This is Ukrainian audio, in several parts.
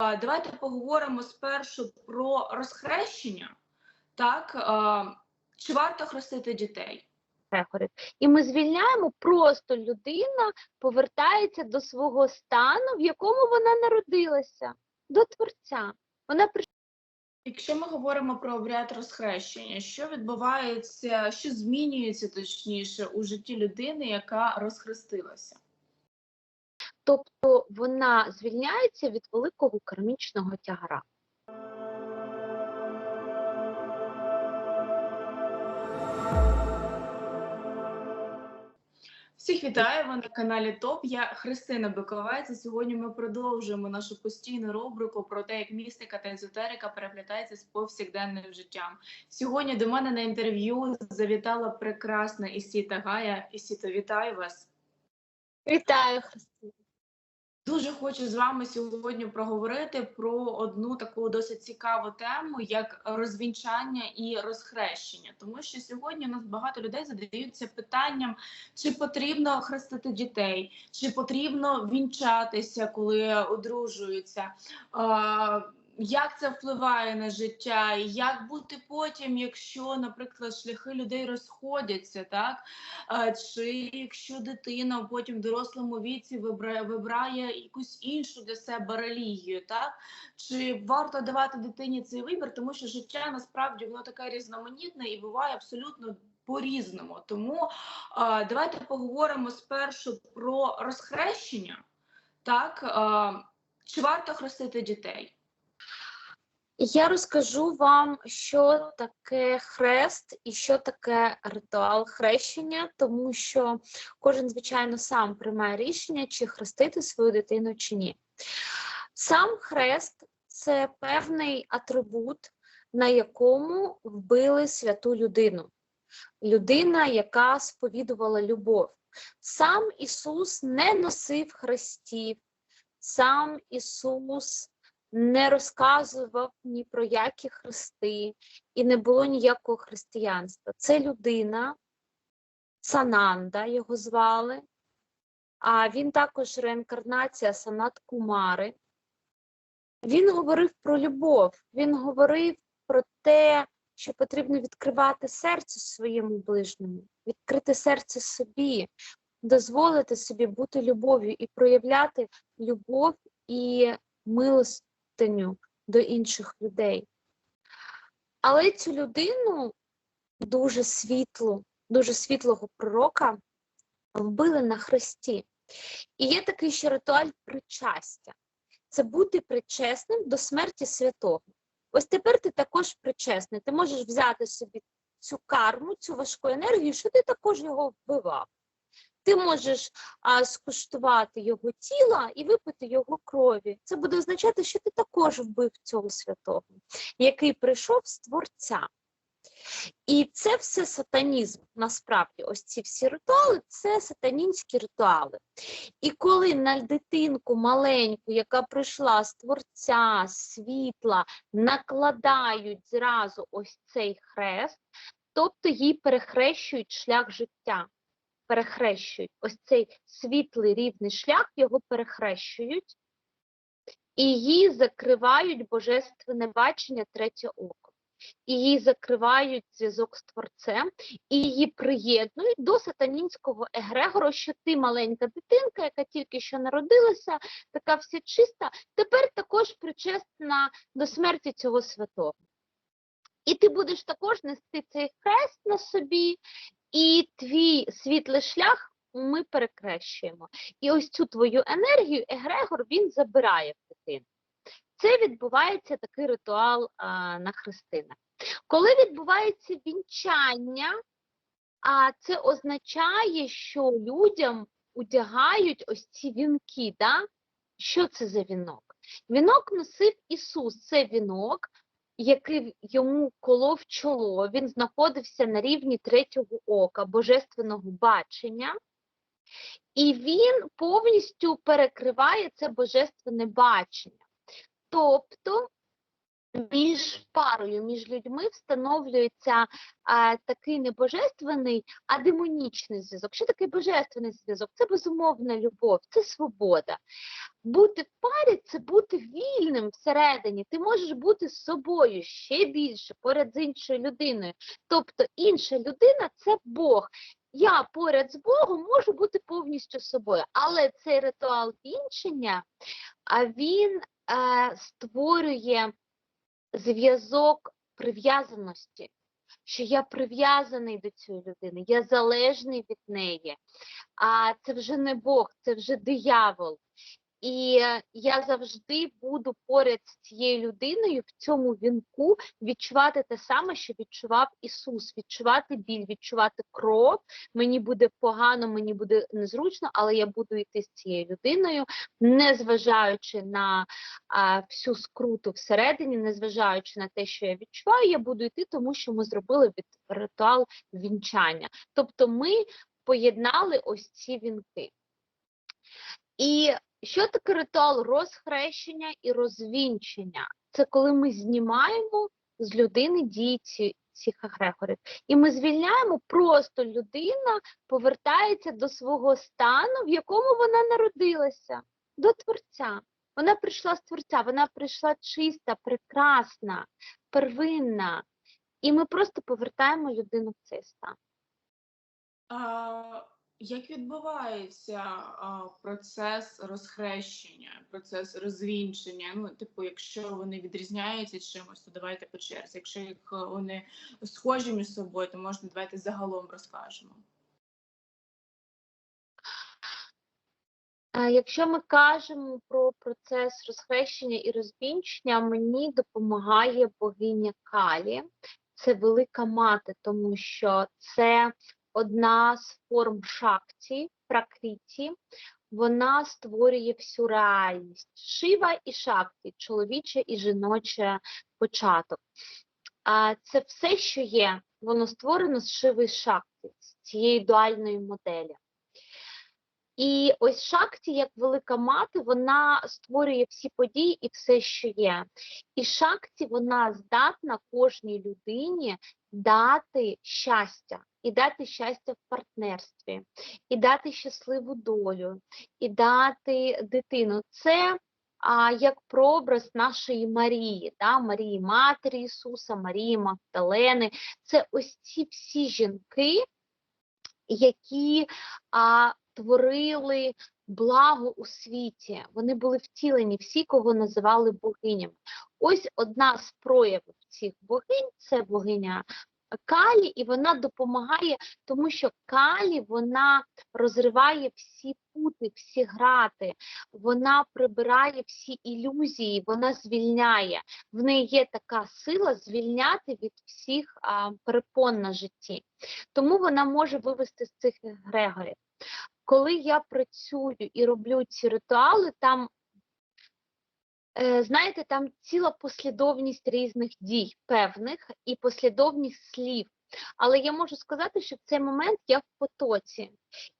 Давайте поговоримо спершу про розхрещення. Так, чи варто хрестити дітей? І ми звільняємо, просто людина повертається до свого стану, в якому вона народилася, до Творця. Вона прийшла Якщо ми говоримо про обряд розхрещення, що відбувається, що змінюється точніше у житті людини, яка розхрестилася? Тобто вона звільняється від великого кармічного тягара. Всіх вітаю! Ви на каналі ТОП. Я Христина Биковець. І сьогодні ми продовжуємо нашу постійну рубрику про те, як містика та езотерика переплітається з повсякденним життям. Сьогодні до мене на інтерв'ю завітала прекрасна Ісіта Гая. Ісіта, вітаю вас! Вітаю, Христина. Дуже хочу з вами сьогодні проговорити про одну таку досить цікаву тему, як розвінчання і розхрещення. Тому що сьогодні у нас багато людей задаються питанням, чи потрібно хрестити дітей, чи потрібно вінчатися, коли одружуються. Як це впливає на життя, як бути потім, якщо, наприклад, шляхи людей розходяться, так чи якщо дитина потім в дорослому віці вибирає, вибирає якусь іншу для себе релігію, так чи варто давати дитині цей вибір, тому що життя насправді воно таке різноманітне і буває абсолютно по-різному. Тому а, давайте поговоримо спершу про розхрещення, так а, чи варто хрестити дітей? Я розкажу вам, що таке хрест і що таке ритуал хрещення, тому що кожен, звичайно, сам приймає рішення, чи хрестити свою дитину чи ні. Сам хрест це певний атрибут, на якому вбили святу людину. Людина, яка сповідувала любов. Сам Ісус не носив хрестів, сам Ісус не розказував ні про які хрести, і не було ніякого християнства. Це людина, Сананда його звали, а він також реінкарнація Санат Кумари. Він говорив про любов, він говорив про те, що потрібно відкривати серце своєму ближньому, відкрити серце собі, дозволити собі бути любов'ю і проявляти любов і милостиню до інших людей. Але цю людину, дуже світлу, дуже світлого пророка, вбили на хресті. І є такий ще ритуаль причастя це бути причесним до смерті святого. Ось тепер ти також причесний. Ти можеш взяти собі цю карму, цю важку енергію, що ти також його вбивав. Ти можеш а, скуштувати його тіла і випити його крові. Це буде означати, що ти також вбив цього святого, який прийшов з творця. І це все сатанізм. Насправді, ось ці всі ритуали це сатанінські ритуали. І коли на дитинку маленьку, яка прийшла з творця, світла, накладають зразу ось цей хрест, тобто їй перехрещують шлях життя. Перехрещують ось цей світлий рівний шлях, його перехрещують, і їй закривають божественне бачення третє око. І їй закривають зв'язок з творцем, і її приєднують до сатанінського егрегору, що ти маленька дитинка, яка тільки що народилася, така вся чиста, тепер також причесна до смерті цього святого. І ти будеш також нести цей хрест на собі, і твій світлий шлях ми перекрещуємо. І ось цю твою енергію егрегор він забирає в дитину. Це відбувається такий ритуал а, на хрестинах. Коли відбувається вінчання, а це означає, що людям одягають ось ці вінки. Да? Що це за вінок? Вінок носив Ісус. Це вінок, який йому колов чоло. Він знаходився на рівні третього ока, божественного бачення. І він повністю перекриває це божественне бачення. Тобто між парою, між людьми встановлюється а, такий не божественний, а демонічний зв'язок. Що таке божественний зв'язок? Це безумовна любов, це свобода. Бути в парі це бути вільним всередині. Ти можеш бути з собою ще більше поряд з іншою людиною. Тобто інша людина це Бог. Я поряд з Богом можу бути повністю собою, але цей ритуал вінчення, він е, створює зв'язок прив'язаності, що я прив'язаний до цієї людини, я залежний від неї. А це вже не Бог, це вже диявол. І е, я завжди буду поряд з цією людиною в цьому вінку відчувати те саме, що відчував Ісус, відчувати біль, відчувати кров. Мені буде погано, мені буде незручно, але я буду йти з цією людиною, незважаючи на а, всю скруту всередині, незважаючи на те, що я відчуваю, я буду йти, тому що ми зробили від ритуал вінчання. Тобто ми поєднали ось ці вінки. І що таке ритуал розхрещення і розвінчення? Це коли ми знімаємо з людини дії ці, цих егрегорів. І ми звільняємо, просто людина повертається до свого стану, в якому вона народилася, до Творця. Вона прийшла з Творця, вона прийшла чиста, прекрасна, первинна. І ми просто повертаємо людину в цей стан. А, як відбувається процес розхрещення, процес розвінчення? Ну, типу, якщо вони відрізняються чимось, то давайте по черзі. Якщо їх е, вони схожі між собою, то можна давайте загалом розкажемо. Якщо ми кажемо про процес розхрещення і розвінчення, мені допомагає богиня Калі. Це велика мати, тому що це одна з форм шакті, пракриті. Вона створює всю реальність. Шива і шакті, чоловіче і жіноче початок. А це все, що є, воно створено з шиви і шакті, з цієї дуальної моделі. І ось Шакті, як велика мати, вона створює всі події і все, що є. І Шакті вона здатна кожній людині дати щастя, і дати щастя в партнерстві, і дати щасливу долю, і дати дитину. Це а, як прообраз нашої Марії, да? Марії Матері Ісуса, Марії Магдалени. Це ось ці всі жінки, які а, творили благо у світі. Вони були втілені, всі, кого називали богинями. Ось одна з проявів цих богинь це богиня Калі, і вона допомагає, тому що Калі вона розриває всі пути, всі грати, вона прибирає всі ілюзії, вона звільняє. В неї є така сила звільняти від всіх а, перепон на житті. Тому вона може вивести з цих егрегорів. Коли я працюю і роблю ці ритуали, там Знаєте, там ціла послідовність різних дій, певних і послідовність слів. Але я можу сказати, що в цей момент я в потоці,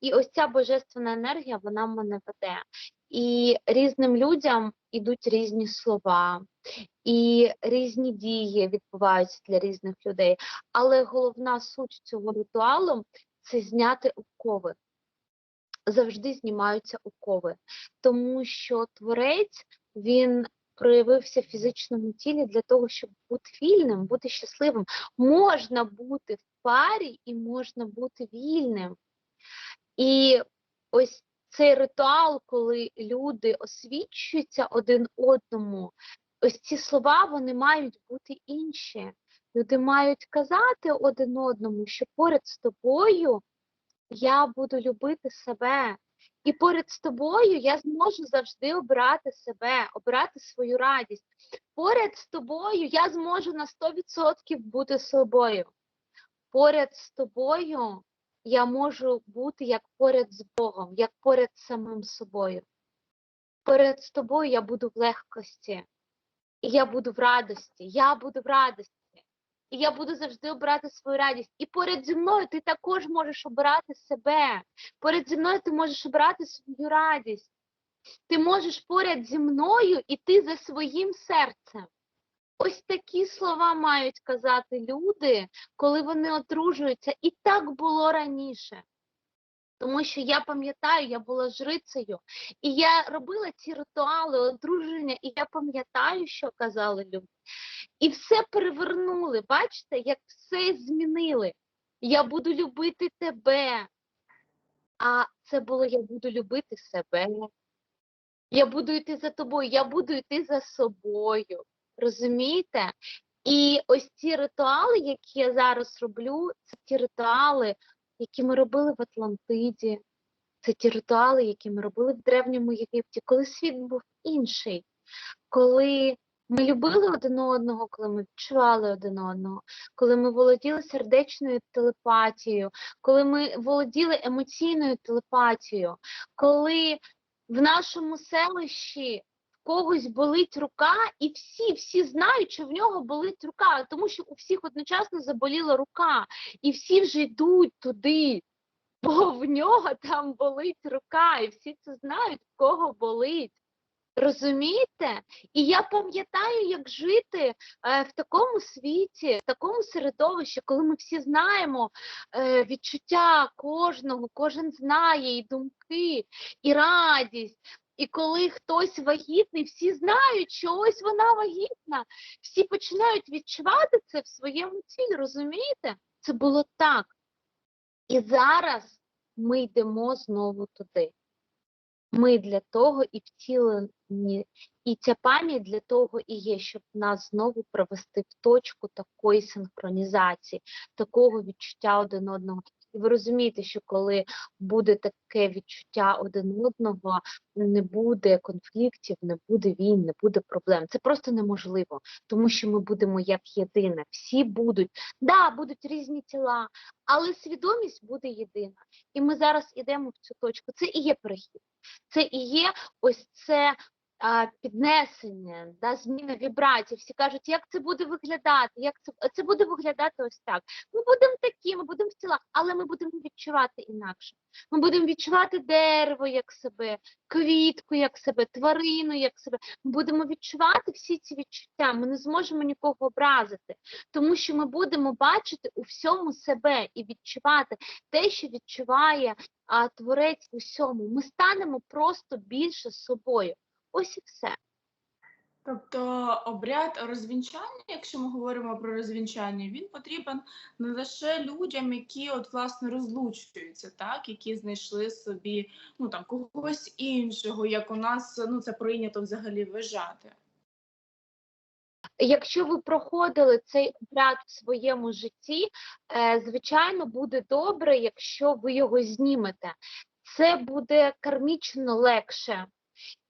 і ось ця божественна енергія вона мене веде. І різним людям ідуть різні слова, і різні дії відбуваються для різних людей. Але головна суть цього ритуалу це зняти окови. Завжди знімаються окови, тому що творець він проявився в фізичному тілі для того, щоб бути вільним, бути щасливим. Можна бути в парі і можна бути вільним. І ось цей ритуал, коли люди освічуються один одному, ось ці слова вони мають бути інші. Люди мають казати один одному, що поряд з тобою я буду любити себе. І поряд з тобою я зможу завжди обирати себе, обирати свою радість. Поряд з тобою я зможу на 100% бути собою. Поряд з тобою я можу бути як поряд з Богом, як поряд з самим собою. Поряд з тобою я буду в легкості, і я буду в радості, я буду в радості. І я буду завжди обирати свою радість. І поряд зі мною ти також можеш обирати себе. Поряд зі мною ти можеш обирати свою радість. Ти можеш поряд зі мною іти за своїм серцем. Ось такі слова мають казати люди, коли вони одружуються. І так було раніше. Тому що я пам'ятаю, я була жрицею, і я робила ці ритуали одруження, і я пам'ятаю, що казали люди. І все перевернули. Бачите, як все змінили. Я буду любити тебе. А це було я буду любити себе. Я буду йти за тобою, я буду йти за собою. Розумієте? І ось ці ритуали, які я зараз роблю, це ті ритуали, які ми робили в Атлантиді. Це ті ритуали, які ми робили в Древньому Єгипті, коли світ був інший, коли ми любили один одного, коли ми відчували один одного, коли ми володіли сердечною телепатією, коли ми володіли емоційною телепатією, коли в нашому селищі когось болить рука, і всі, всі знають, що в нього болить рука, тому що у всіх одночасно заболіла рука, і всі вже йдуть туди, бо в нього там болить рука, і всі це знають, в кого болить. Розумієте? І я пам'ятаю, як жити е, в такому світі, в такому середовищі, коли ми всі знаємо е, відчуття кожного, кожен знає і думки, і радість. І коли хтось вагітний, всі знають, що ось вона вагітна, всі починають відчувати це в своєму тілі, розумієте? Це було так. І зараз ми йдемо знову туди. Ми для того і втілені, і ця пам'ять для того і є, щоб нас знову привести в точку такої синхронізації, такого відчуття один одного. І ви розумієте, що коли буде таке відчуття один одного, не буде конфліктів, не буде війн, не буде проблем. Це просто неможливо, тому що ми будемо як єдине. Всі будуть, да, будуть різні тіла, але свідомість буде єдина. І ми зараз йдемо в цю точку. Це і є перехід. Це і є ось це піднесення, да, зміна вібрацій. Всі кажуть, як це буде виглядати, як це, це буде виглядати ось так. Ми будемо такі, ми будемо в тілах, але ми будемо відчувати інакше. Ми будемо відчувати дерево як себе, квітку як себе, тварину як себе. Ми будемо відчувати всі ці відчуття. Ми не зможемо нікого образити, тому що ми будемо бачити у всьому себе і відчувати те, що відчуває а, творець у всьому. Ми станемо просто більше собою. Ось і все. Тобто обряд розвінчання, якщо ми говоримо про розвінчання, він потрібен не лише людям, які от власне розлучуються, так які знайшли собі ну там когось іншого, як у нас ну це прийнято взагалі вважати. Якщо ви проходили цей обряд в своєму житті, е, звичайно, буде добре, якщо ви його знімете. Це буде кармічно легше.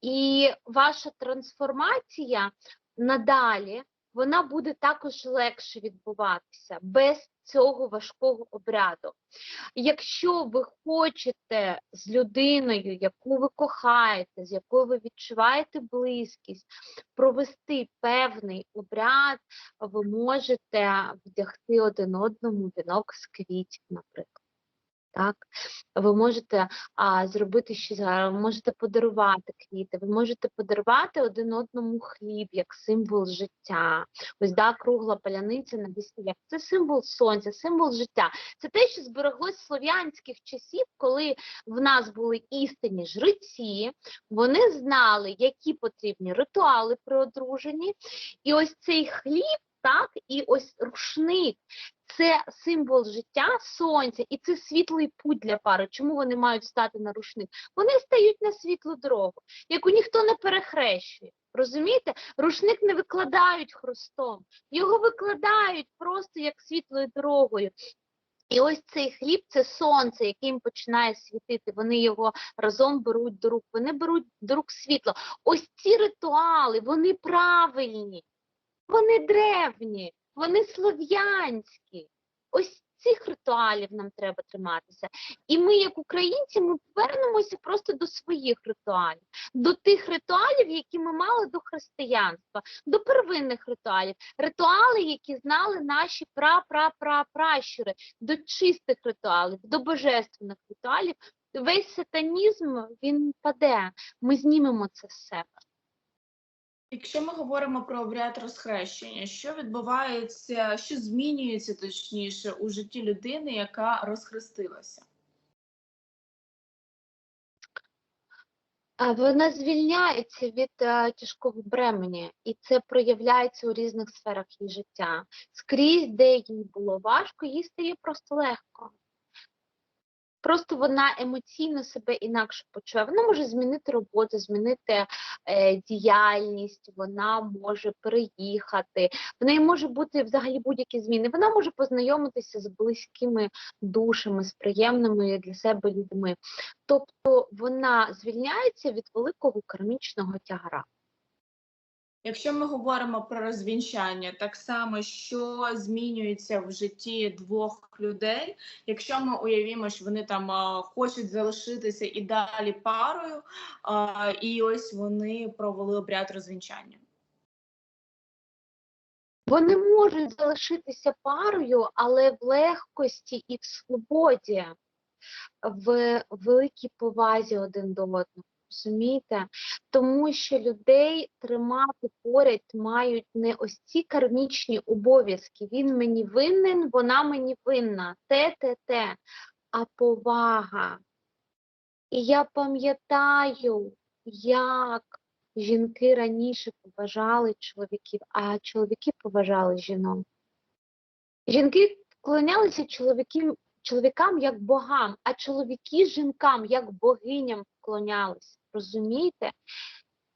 І ваша трансформація надалі вона буде також легше відбуватися без цього важкого обряду. Якщо ви хочете з людиною, яку ви кохаєте, з якою ви відчуваєте близькість, провести певний обряд, ви можете вдягти один одному вінок з квітів, наприклад. Так, ви можете а, зробити щось, можете подарувати квіти, ви можете подарувати один одному хліб як символ життя. Ось да, кругла паляниця на весіллях. Це символ сонця, символ життя. Це те, що збереглось слов'янських часів, коли в нас були істинні жреці, вони знали, які потрібні ритуали при одруженні. І ось цей хліб, так, і ось рушник. Це символ життя сонця, і це світлий путь для пари. Чому вони мають стати на рушник? Вони стають на світлу дорогу, яку ніхто не перехрещує. Розумієте? Рушник не викладають хрустом, його викладають просто як світлою дорогою. І ось цей хліб це сонце, яким починає світити. Вони його разом беруть до рук. Вони беруть до рук світло. Ось ці ритуали, вони правильні, вони древні, вони слов'янські. Ось цих ритуалів нам треба триматися. І ми, як українці, ми повернемося просто до своїх ритуалів, до тих ритуалів, які ми мали до християнства, до первинних ритуалів, ритуали, які знали наші пра-пра-пра-пращури, до чистих ритуалів, до божественних ритуалів. Весь сатанізм він паде. Ми знімемо це з себе. Якщо ми говоримо про обряд розхрещення, що відбувається, що змінюється точніше у житті людини, яка розхрестилася? Вона звільняється від е, тяжкого бремені, і це проявляється у різних сферах її життя. Скрізь, де їй було важко, їй стає просто легко. Просто вона емоційно себе інакше почує. Вона може змінити роботу, змінити е, діяльність, вона може переїхати, в неї може бути взагалі будь-які зміни. Вона може познайомитися з близькими душами, з приємними для себе людьми. Тобто вона звільняється від великого кармічного тягара. Якщо ми говоримо про розвінчання, так само що змінюється в житті двох людей, якщо ми уявімо, що вони там хочуть залишитися і далі парою, і ось вони провели обряд розвінчання. Вони можуть залишитися парою, але в легкості і в свободі, в великій повазі один до одного. Розумієте? Тому що людей тримати поряд мають не ось ці кармічні обов'язки. Він мені винен, вона мені винна, те, те, те, а повага. І я пам'ятаю, як жінки раніше поважали чоловіків, а чоловіки поважали жінок. Жінки вклонялися чоловікам, чоловікам як богам, а чоловіки жінкам як богиням вклонялися. Розумієте?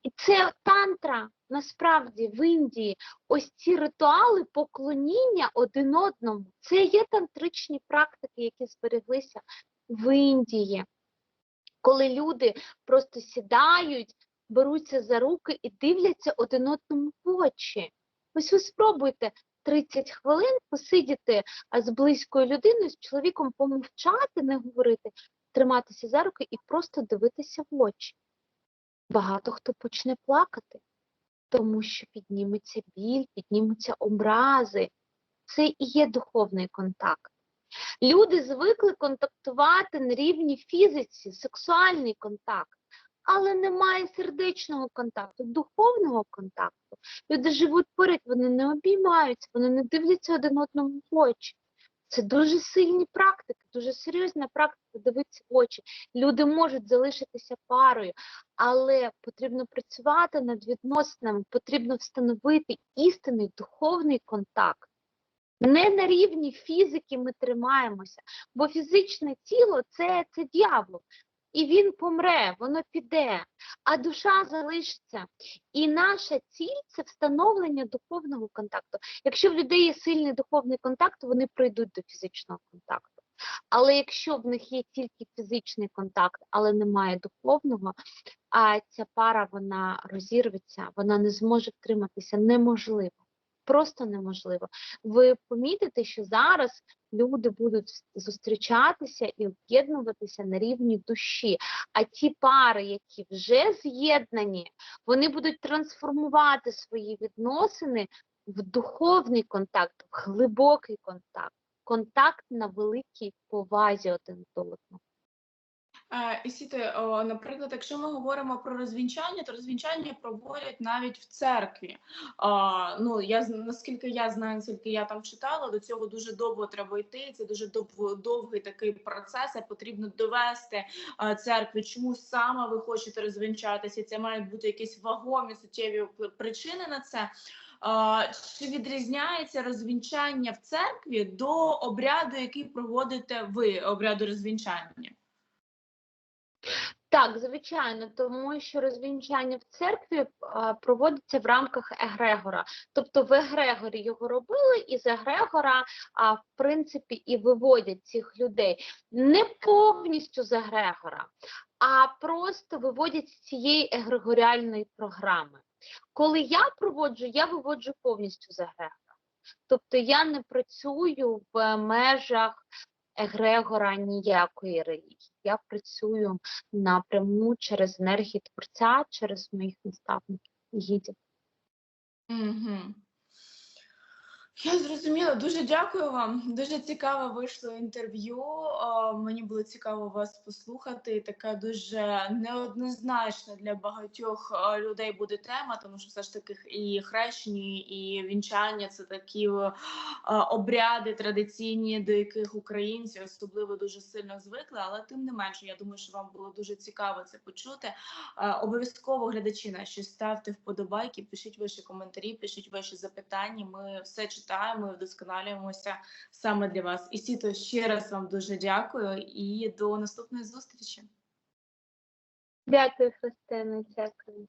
І це тантра насправді в Індії. Ось ці ритуали поклоніння один одному. Це є тантричні практики, які збереглися в Індії, коли люди просто сідають, беруться за руки і дивляться один одному в очі. Ось ви спробуйте 30 хвилин посидіти з близькою людиною, з чоловіком помовчати, не говорити, триматися за руки і просто дивитися в очі. Багато хто почне плакати, тому що підніметься біль, піднімуться образи. Це і є духовний контакт. Люди звикли контактувати на рівні фізиці, сексуальний контакт, але немає сердечного контакту, духовного контакту. Люди живуть поряд, вони не обіймаються, вони не дивляться один одному в очі. Це дуже сильні практики, дуже серйозна практика дивитися в очі. Люди можуть залишитися парою, але потрібно працювати над відносинами, потрібно встановити істинний духовний контакт. Не на рівні фізики ми тримаємося, бо фізичне тіло це, це дьявол. І він помре, воно піде, а душа залишиться. І наша ціль це встановлення духовного контакту. Якщо в людей є сильний духовний контакт, вони прийдуть до фізичного контакту. Але якщо в них є тільки фізичний контакт, але немає духовного, а ця пара вона розірветься, вона не зможе втриматися, неможливо. Просто неможливо. Ви помітите, що зараз люди будуть зустрічатися і об'єднуватися на рівні душі. А ті пари, які вже з'єднані, вони будуть трансформувати свої відносини в духовний контакт, в глибокий контакт, контакт на великій повазі один до одного. І сіте, наприклад, якщо ми говоримо про розвінчання, то розвінчання проводять навіть в церкві. Ну я наскільки я знаю, наскільки я там читала, до цього дуже довго треба йти. Це дуже довгий такий процес. Потрібно довести церкві, чому саме ви хочете розвінчатися. Це мають бути якісь вагомі суттєві причини на це. Чи відрізняється розвінчання в церкві до обряду, який проводите ви, обряду розвінчання? Так, звичайно, тому що розвінчання в церкві проводиться в рамках егрегора. Тобто в егрегорі його робили, і з егрегора, а, в принципі, і виводять цих людей не повністю з егрегора, а просто виводять з цієї егрегоріальної програми. Коли я проводжу, я виводжу повністю з егрегора. Тобто я не працюю в межах егрегора ніякої релігії. Я працюю напряму через енергії творця, через моїх наставників і гідів. Угу. Я зрозуміла. Дуже дякую вам. Дуже цікаве вийшло інтерв'ю. Мені було цікаво вас послухати. Така дуже неоднозначна для багатьох людей буде тема, тому що все ж таки і хрещення, і вінчання це такі обряди традиційні, до яких українці особливо дуже сильно звикли. Але тим не менше, я думаю, що вам було дуже цікаво це почути. Е, Обов'язково глядачі наші ставте вподобайки, пишіть ваші коментарі, пишіть ваші запитання. Ми все читаємо і вдосконалюємося саме для вас. І Сіто, ще раз вам дуже дякую і до наступної зустрічі. Дякую, Христина, дякую.